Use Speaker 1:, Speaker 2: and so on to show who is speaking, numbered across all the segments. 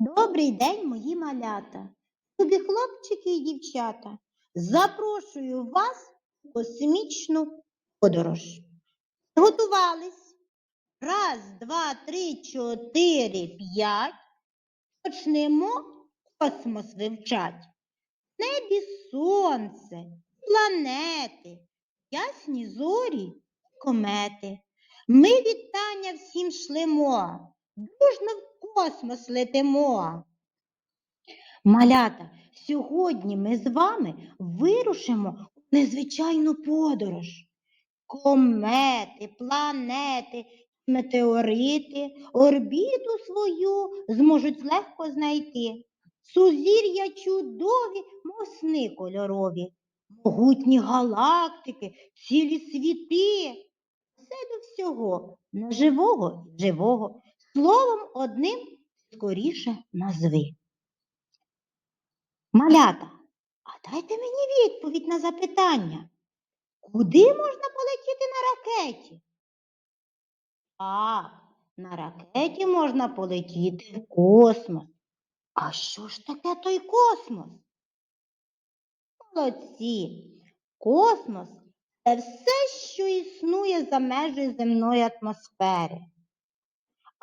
Speaker 1: Добрий день, мої малята, любі хлопчики і дівчата. Запрошую вас у космічну подорож. Готувались. Раз, два, три, чотири, п'ять. Почнемо космос вивчать. Небі сонце, планети, ясні зорі, комети. Ми вітання всім шлемо, дружно космос летимо. Малята, сьогодні ми з вами вирушимо у незвичайну подорож. Комети, планети, метеорити орбіту свою зможуть легко знайти. Сузір'я чудові, мов сни кольорові, могутні галактики, цілі світи. Все до всього, неживого і живого, словом одним скоріше назви. Малята, а дайте мені відповідь на запитання. Куди можна полетіти на ракеті? Так, на ракеті можна полетіти в космос. А що ж таке той космос? Молодці. Космос це все, що існує за межею земної атмосфери.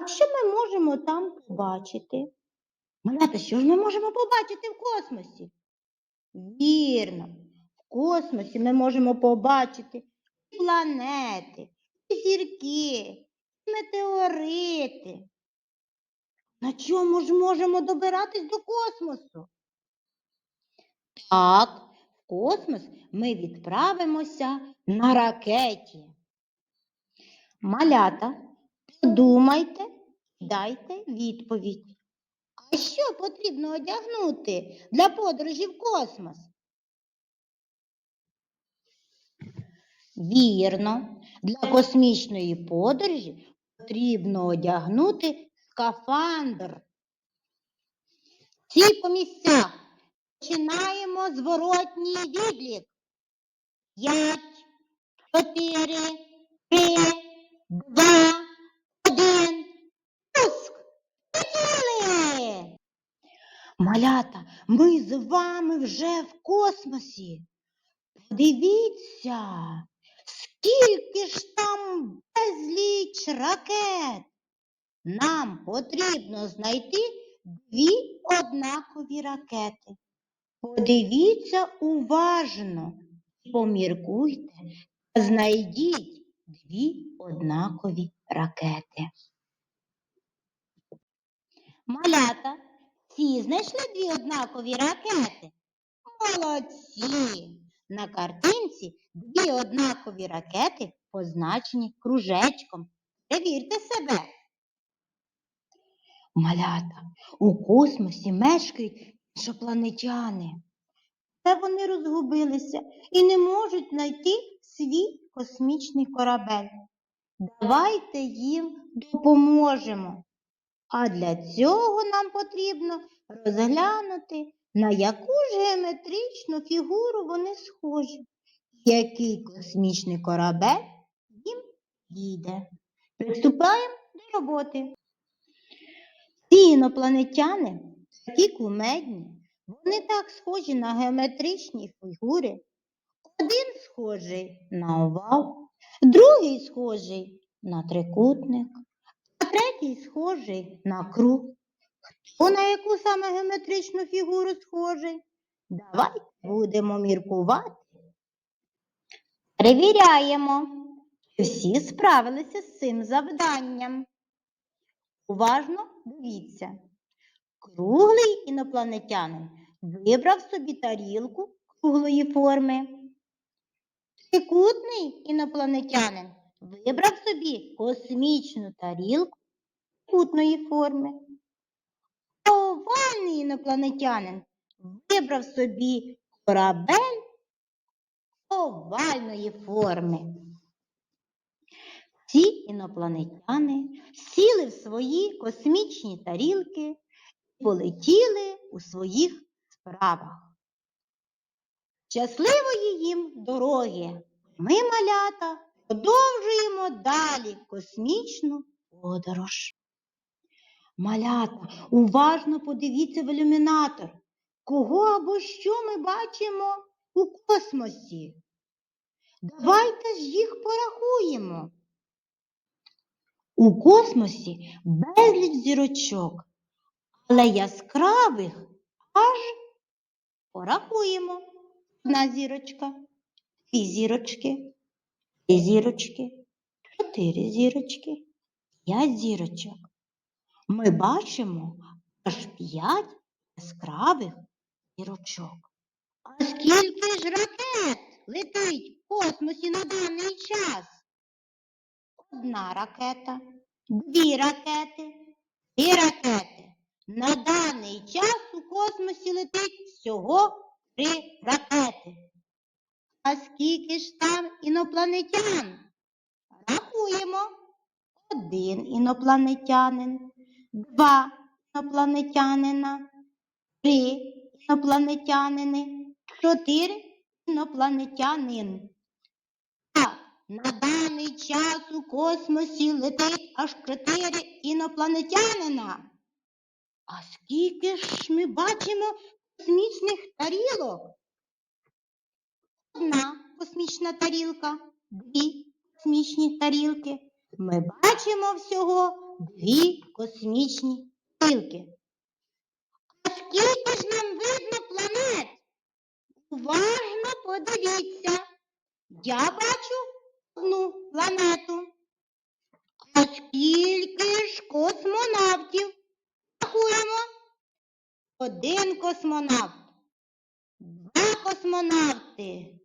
Speaker 1: А що ми можемо там побачити? Малята, що ж ми можемо побачити в космосі? Вірно, в космосі ми можемо побачити і планети, і зірки, і метеорити. На чому ж можемо добиратись до космосу? Так, в космос ми відправимося на ракеті. Малята, подумайте, дайте відповідь. А що потрібно одягнути для подорожі в космос? Вірно, для космічної подорожі потрібно одягнути скафандр. Всі по місцях. Починаємо зворотній відлік. П'ять, чотири, три, два, один. Пуск! Полетіли! Малята, ми з вами вже в космосі. Подивіться, скільки ж там безліч ракет. Нам потрібно знайти дві однакові ракети. Подивіться уважно і поміркуйте, та знайдіть дві однакові ракети. Малята, ці знайшли дві однакові ракети? Молодці! На картинці дві однакові ракети позначені кружечком. Перевірте себе. Малята, у космосі мешкають іншопланетяни. Та вони розгубилися і не можуть знайти свій космічний корабель. Давайте їм допоможемо. А для цього нам потрібно розглянути, на яку ж геометричну фігуру вони схожі, який космічний корабель їм їде. Приступаємо до роботи. Ці інопланетяни такі кумедні, вони так схожі на геометричні фігури. Один схожий на овал, другий схожий на трикутник, третій схожий на круг. Хто на яку саме геометричну фігуру схожий? Давайте будемо міркувати. Перевіряємо, чи всі справилися з цим завданням. Уважно дивіться. Круглий інопланетянин вибрав собі тарілку круглої форми. Трикутний інопланетянин вибрав собі космічну тарілку кутної форми. Овальний інопланетянин вибрав собі корабель овальної форми. Ці інопланетяни сіли в свої космічні тарілки і полетіли у своїх справах. Щасливої їм дороги! Ми, малята, продовжуємо далі космічну подорож. Малята, уважно подивіться в ілюмінатор. Кого або що ми бачимо у космосі? Давайте ж їх порахуємо. У космосі безліч зірочок, але яскравих аж порахуємо. Одна зірочка, дві зірочки, три зірочки, чотири зірочки, п'ять зірочок. Ми бачимо аж п'ять яскравих зірочок. А скільки ж ракет летить в космосі на даний час? Одна ракета, дві ракети, три ракети. На даний час у космосі летить всього три ракети. А скільки ж там інопланетян? Рахуємо. Один інопланетянин, два інопланетянина, три інопланетянини, чотири інопланетянин. Так, на даний час у космосі летить аж чотири інопланетянина. А скільки ж ми бачимо космічних тарілок? Одна космічна тарілка, дві космічні тарілки. Ми бачимо всього дві космічні тарілки. А скільки ж нам видно планет? Уважно подивіться. Я бачу одну планету. А скільки ж космонавтів? Рахуємо. Один космонавт, два космонавти.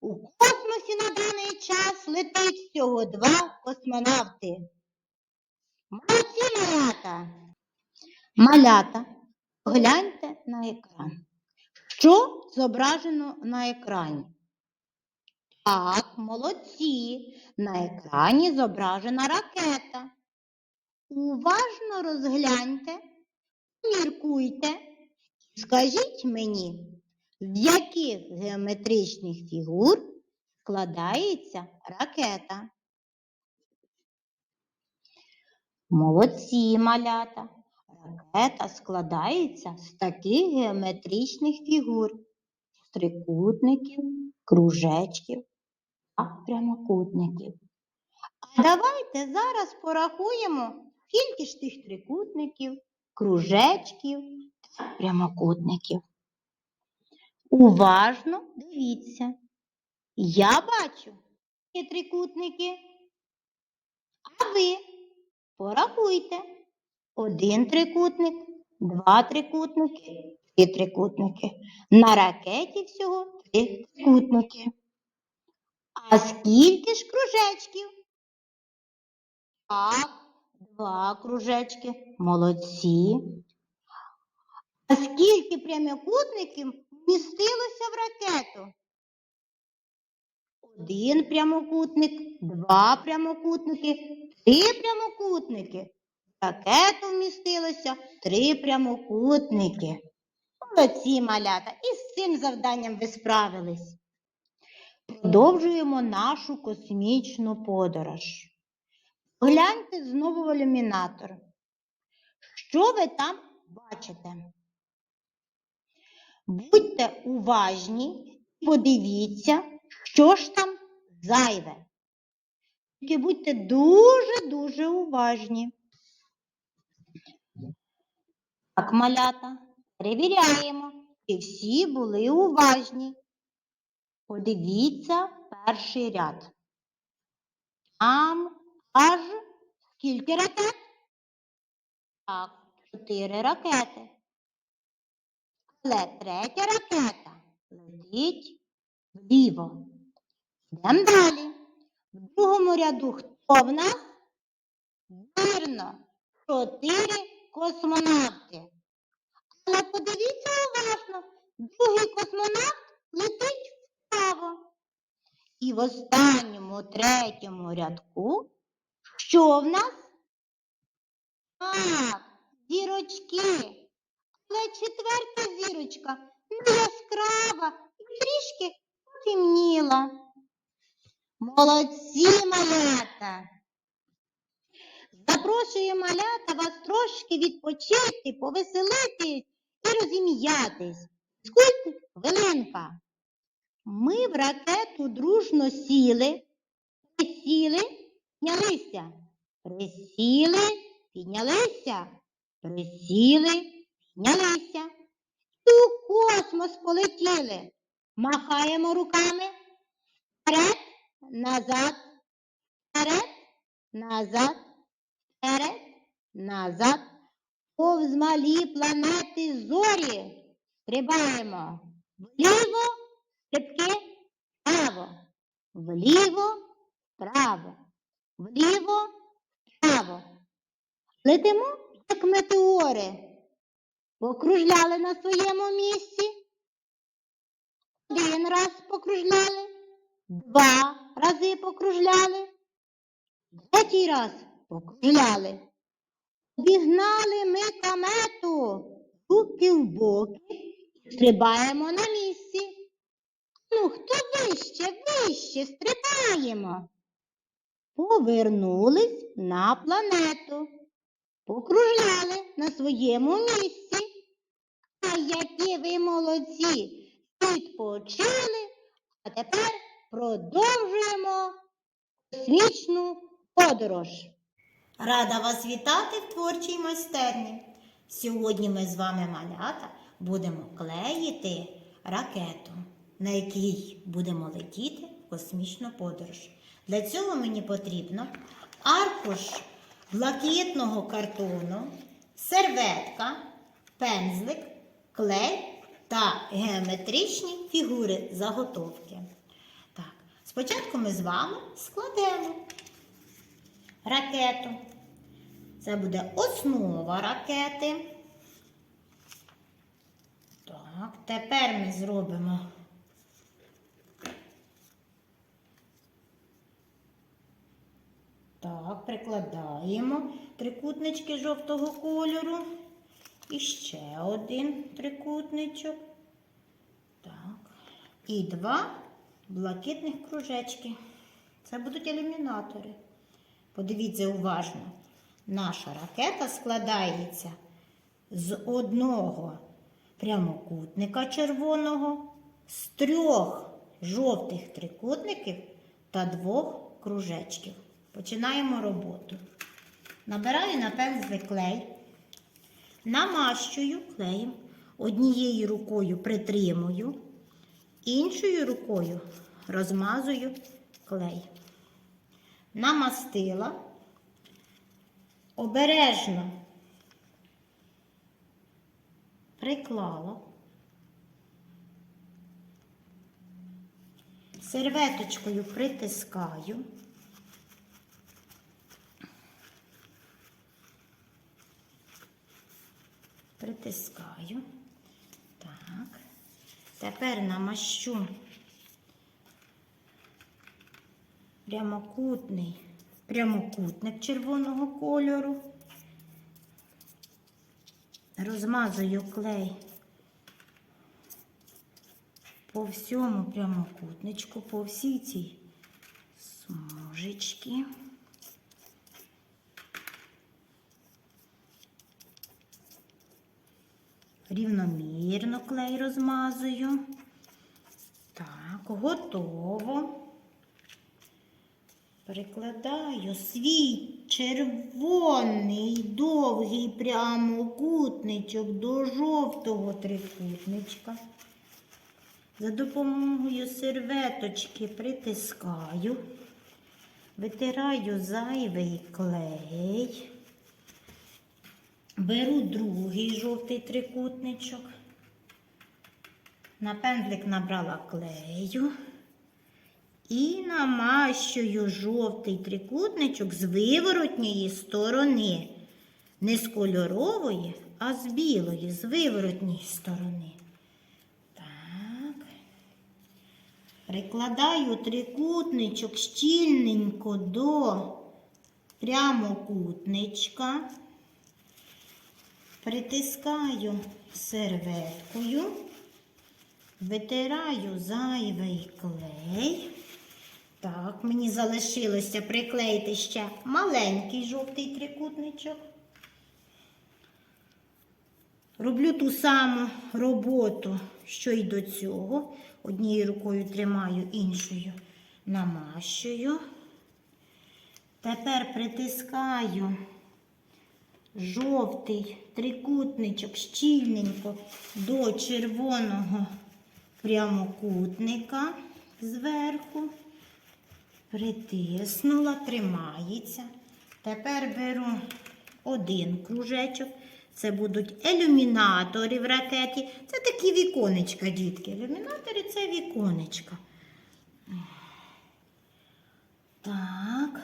Speaker 1: У космосі на даний час летить всього два космонавти. Молодці малята. Малята, погляньте на екран. Що зображено на екрані? Так, молодці. На екрані зображена ракета. Уважно розгляньте, міркуйте і скажіть мені, з яких геометричних фігур складається ракета? Молодці малята. Ракета складається з таких геометричних фігур: трикутників, кружечків та прямокутників. А давайте зараз порахуємо, ж тих трикутників, кружечків та прямокутників. Уважно дивіться. Я бачу трикутники. А ви порахуйте. Один трикутник, два трикутники, три трикутники. На ракеті всього три трикутники. А скільки ж кружечків? Так, два кружечки. Молодці. А скільки прямокутників вмістилося в ракету? Один прямокутник, два прямокутники, три прямокутники. В ракету вмістилося три прямокутники. Молодці малята, і з цим завданням ви справились. Продовжуємо нашу космічну подорож. Гляньте знову в ілюмінатор. Що ви там бачите? Будьте уважні, подивіться, що ж там зайве. Тільки будьте дуже-дуже уважні. Так, малята, перевіряємо, чи всі були уважні. Подивіться перший ряд. Там аж скільки ракет? Так, чотири ракети. Але третя ракета летить вліво. Йдемо далі. В другому ряду хто в нас? Вірно, чотири космонавти. Але подивіться уважно, другий космонавт летить вправо. І в останньому третьому рядку що в нас? Так, зірочки. Але четверта зірочка не яскрава і трішки потемніла. Молодці малята! Запрошую малята вас трошки відпочити, повеселитись і розім'ятись. Скульт хвилинка. Ми в ракету дружно сіли, присіли, піднялися. Присіли, піднялися, присіли, піднялися. І у космос полетіли. Махаємо руками. Вперед, назад, вперед, назад, вперед, назад. Повз малі планети зорі. Стрибаємо. Вліво, стрибки, вправо. Вліво, вправо. Вліво, вправо. Летимо, як метеори. Покружляли на своєму місці. Один раз покружляли, два рази покружляли, третій раз покружляли. Обігнали ми комету руки в боки і стрибаємо на місці. Ну, хто вище, вище стрибаємо. Повернулись на планету, покружляли на своєму місці. А які ви молодці! Відпочили, а тепер продовжуємо космічну подорож.
Speaker 2: Рада вас вітати в творчій майстерні. Сьогодні ми з вами, малята, будемо клеїти ракету, на якій будемо летіти в космічну подорож. Для цього мені потрібно аркуш блакитного картону, серветка, пензлик, клей та геометричні фігури заготовки. Спочатку ми з вами складемо ракету. Це буде основа ракети. Так, тепер ми зробимо так, прикладаємо трикутнички жовтого кольору. І ще один трикутничок. Так. І два блакитних кружечки. Це будуть ілюмінатори. Подивіться уважно. Наша ракета складається з одного прямокутника червоного, з трьох жовтих трикутників та двох кружечків. Починаємо роботу. Набираю на пензлик клей, намащую клеєм, однією рукою притримую, іншою рукою розмазую клей намастила, обережно приклала, серветочкою притискаю. Притискаю. Так. Тепер намащу прямокутний прямокутник червоного кольору. Розмазую клей по всьому прямокутничку, по всій цій смужечці. Рівномірно клей розмазую. Так, готово. Прикладаю свій червоний довгий прямокутничок до жовтого трикутничка. За допомогою серветочки притискаю, витираю зайвий клей, беру другий жовтий трикутничок, на пензлик набрала клею. І намащую жовтий трикутничок з виворотньої сторони. Не з кольорової, а з білої, з виворотньої сторони. Так. Прикладаю трикутничок щільненько до прямокутничка. Притискаю серветкою, витираю зайвий клей. Так, мені залишилося приклеїти ще маленький жовтий трикутничок. Роблю ту саму роботу, що й до цього. Однією рукою тримаю, іншою намащую. Тепер притискаю жовтий трикутничок щільненько до червоного прямокутника зверху. Притиснула, тримається. Тепер беру один кружечок. Це будуть ілюмінатори в ракеті. Це такі віконечка, дітки. Ілюмінатори це віконечка. Так.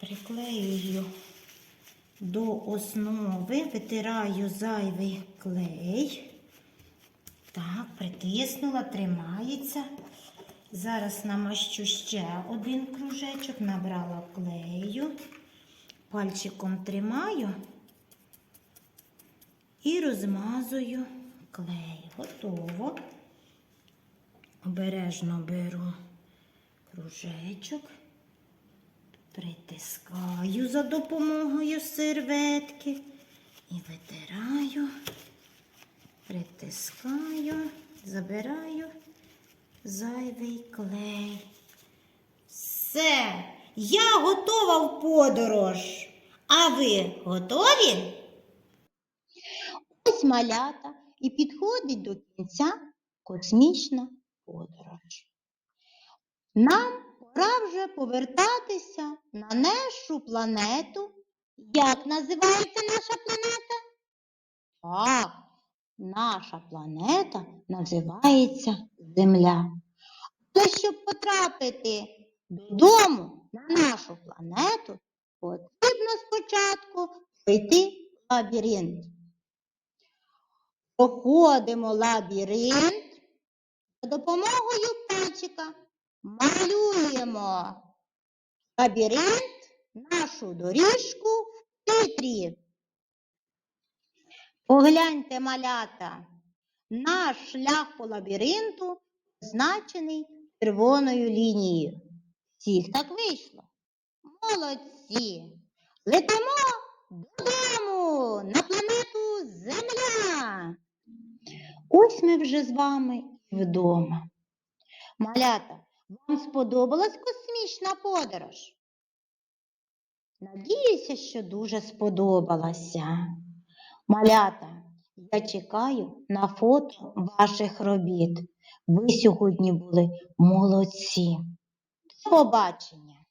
Speaker 2: Приклеюю до основи, витираю зайвий клей. Так, притиснула, тримається. Зараз намащу ще один кружечок, набрала клею, пальчиком тримаю і розмазую клей. Готово. Обережно беру кружечок, притискаю за допомогою серветки і витираю, притискаю, забираю зайвий клей. Все, я готова в подорож. А ви готові?
Speaker 1: Ось малята і підходить до кінця космічна подорож. Нам пора вже повертатися на нашу планету. Як називається наша планета? Так, наша планета називається Земля. Але щоб потрапити додому на нашу планету, потрібно спочатку пройти лабіринт. Проходимо лабіринт за допомогою пальчика малюємо лабіринт, нашу доріжку в титрі. Погляньте, малята, наш шлях по лабіринту позначений червоною лінією. Всіх так вийшло. Молодці! Летимо додому на планету Земля. Ось ми вже з вами і вдома. Малята, вам сподобалась космічна подорож? Надіюся, що дуже сподобалася. Малята, я чекаю на фото ваших робіт. Ви сьогодні були молодці. До побачення!